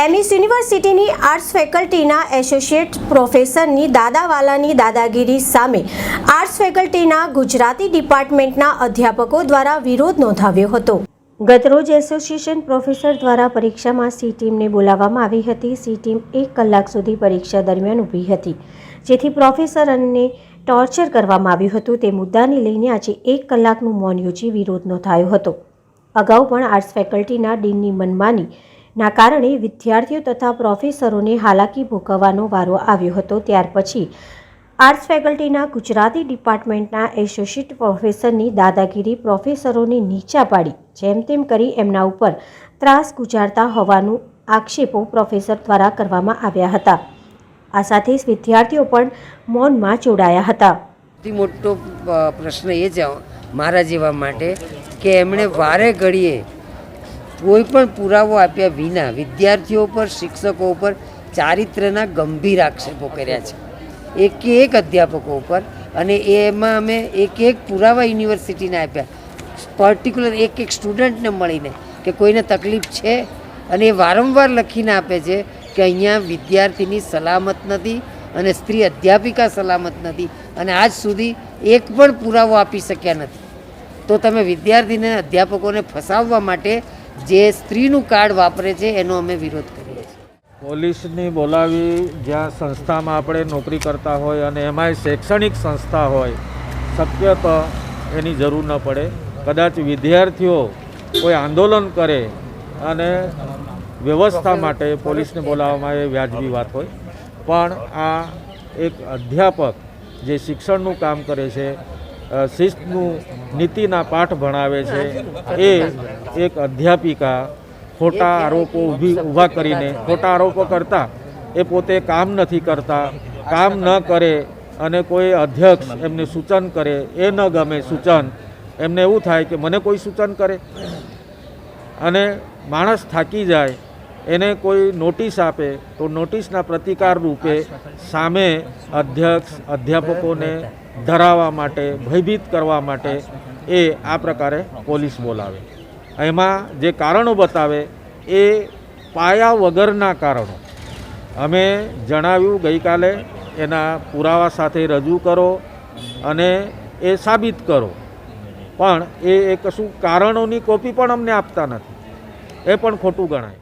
MS યુનિવર્સિટીની arts ફેકલ્ટીના associate પ્રોફેસરની દાદાવાલાની દાદાગીરી સામે આર્ટ્સ ફેકલ્ટીના ગુજરાતી ડિપાર્ટમેન્ટના અધ્યાપકો દ્વારા વિરોધ નોંધાવ્યો હતો. ગતરોજ એસોસિએશન પ્રોફેસર દ્વારા પરીક્ષામાં સી ટીમને બોલાવવામાં આવી હતી. સી ટીમ એક કલાક સુધી પરીક્ષા દરમિયાન ઊભી હતી, જેથી પ્રોફેસર અને ટોર્ચર કરવામાં આવ્યું હતું. તે મુદ્દાને લઈને આજે એક કલાકનું મૌન યોજી વિરોધ નોંધાયો હતો. અગાઉ પણ આર્ટ્સ ફેકલ્ટીના ડીનની મનમાની ના કારણે વિદ્યાર્થીઓ તથા પ્રોફેસરોને હાલાકી ભોગવવાનો વારો આવ્યો હતો. ત્યાર પછી આર્ટ્સ ફેકલ્ટીના ગુજરાતી ડિપાર્ટમેન્ટના એસોસિએટ પ્રોફેસરની દાદાગીરી પ્રોફેસરોને નીચા પાડી, જેમ તેમ કરી એમના ઉપર ત્રાસ ગુજારતા હોવાનું આક્ષેપો પ્રોફેસર દ્વારા કરવામાં આવ્યા હતા. આ સાથે જ વિદ્યાર્થીઓ પણ મૌનમાં જોડાયા હતા. મોટો પ્રશ્ન એ જ મારા જેવા માટે કે એમણે વારે ઘડીએ કોઈ પણ પુરાવો આપ્યા વિના વિદ્યાર્થીઓ પર, શિક્ષકો ઉપર ચારિત્ર્યના ગંભીર આક્ષેપો કર્યા છે. એક એક અધ્યાપકો ઉપર અને એમાં અમે એક એક પુરાવા યુનિવર્સિટીને આપ્યા. પર્ટિક્યુલર એક એક સ્ટુડન્ટને મળીને કે કોઈને તકલીફ છે અને એ વારંવાર લખીને આપે છે કે અહીંયા વિદ્યાર્થીની સલામત નથી અને સ્ત્રી અધ્યાપિકા સલામત નથી અને આજ સુધી એક પણ પુરાવો આપી શક્યા નથી. તો તમે વિદ્યાર્થીને, અધ્યાપકોને ફસાવવા માટે જે સ્ત્રીનું કાર્ડ વાપરે છે, એનો અમે વિરોધ કરીએ છીએ. પોલીસની બોલાવી જ્યાં સંસ્થામાં આપણે નોકરી કરતા હોય અને એમાંય શૈક્ષણિક સંસ્થા હોય, શક્ય તો એની જરૂર ન પડે. કદાચ વિદ્યાર્થીઓ કોઈ આંદોલન કરે અને વ્યવસ્થા માટે પોલીસને બોલાવવામાં એ વ્યાજબી વાત હોય. પણ આ એક અધ્યાપક જે શિક્ષણનું કામ કરે છે શિસ્તનું નીતિના પાઠ ભણાવે છે. એ એક અધ્યાપિકા ખોટા આરોપો ઊભી ઊભા કરીને, ખોટા આરોપો કરતા, એ પોતે કામ નથી કરતા, કામ ન કરે અને કોઈ અધ્યક્ષ એમને સૂચન કરે, એ ન ગમે સૂચન. એમને એવું થાય કે મને કોઈ સૂચન કરે. અને માણસ થાકી જાય એને કોઈ નોટિસ આપે તો નોટિસના પ્રતિકાર રૂપે સામે અધ્યક્ષ, અધ્યાપકોને ધરાવવા માટે, ભયભીત કરવા માટે એ આ પ્રકારે પોલીસ બોલાવે. એમાં જે કારણો બતાવે એ પાયા વગરના કારણો. અમે જણાવ્યું ગઈકાલે એના પુરાવા સાથે રજૂ કરો અને એ સાબિત કરો. પણ એ કશું કારણોની કોપી પણ અમને આપતા નથી. એ પણ ખોટું ગણાય.